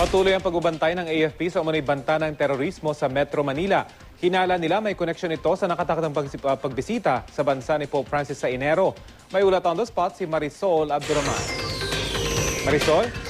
Patuloy ang pagbabantay ng AFP sa umunay banta ng terorismo sa Metro Manila. Hinala nila may koneksyon ito sa nakatakdang uh, pagbisita sa bansa ni Pope Francis sa Enero. May ulat on the spot si Marisol Abdurrahman. Marisol?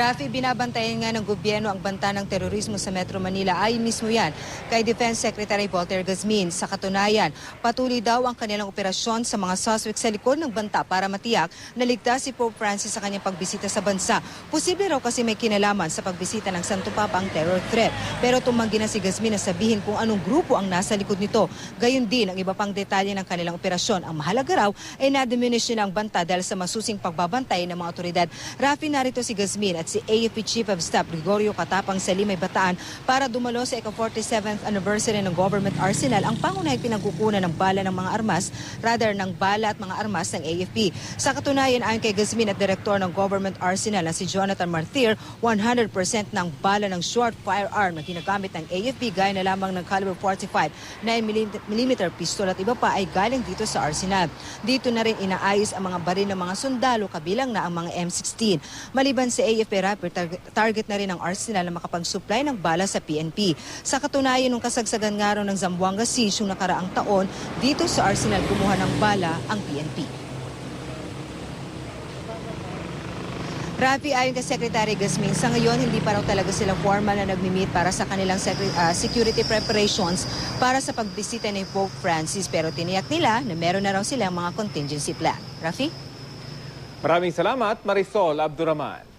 Rafi, binabantayan nga ng gobyerno ang banta ng terorismo sa Metro Manila ay mismo yan kay Defense Secretary Walter Gazmin. Sa katunayan, patuloy daw ang kanilang operasyon sa mga suspect sa likod ng banta para matiyak na ligtas si Pope Francis sa kanyang pagbisita sa bansa. Posible raw kasi may kinalaman sa pagbisita ng Santo Papa ang terror threat. Pero tumanggi na si Gazmin na sabihin kung anong grupo ang nasa likod nito. Gayun din ang iba pang detalye ng kanilang operasyon. Ang mahalaga raw ay na-diminish nila ang banta dahil sa masusing pagbabantay ng mga otoridad. Rafi, narito si Gazmin at si AFP Chief of Staff Gregorio Katapang sa Limay Bataan para dumalo sa ika-47th anniversary ng government arsenal ang pangunahing pinagkukunan ng bala ng mga armas rather ng bala at mga armas ng AFP. Sa katunayan, ayon kay Gazmin at Direktor ng Government Arsenal na si Jonathan Martir, 100% ng bala ng short firearm na ginagamit ng AFP gaya na lamang ng caliber 45, 9mm pistol at iba pa ay galing dito sa arsenal. Dito na rin inaayos ang mga baril ng mga sundalo kabilang na ang mga M16. Maliban sa AFP Rapper, tar- target na rin ang arsenal na makapag-supply ng bala sa PNP. Sa katunayan, nung kasagsagan nga ng Zamboanga Siege yung nakaraang taon, dito sa arsenal kumuha ng bala ang PNP. Rafi, ayon kay Secretary Gasmin, sa ngayon hindi pa raw talaga sila formal na nagmi-meet para sa kanilang ah, security preparations para sa pagbisita ni Pope Francis. Pero tiniyak nila na meron na raw silang mga contingency plan. Rafi? Maraming salamat, Marisol Abdurrahman.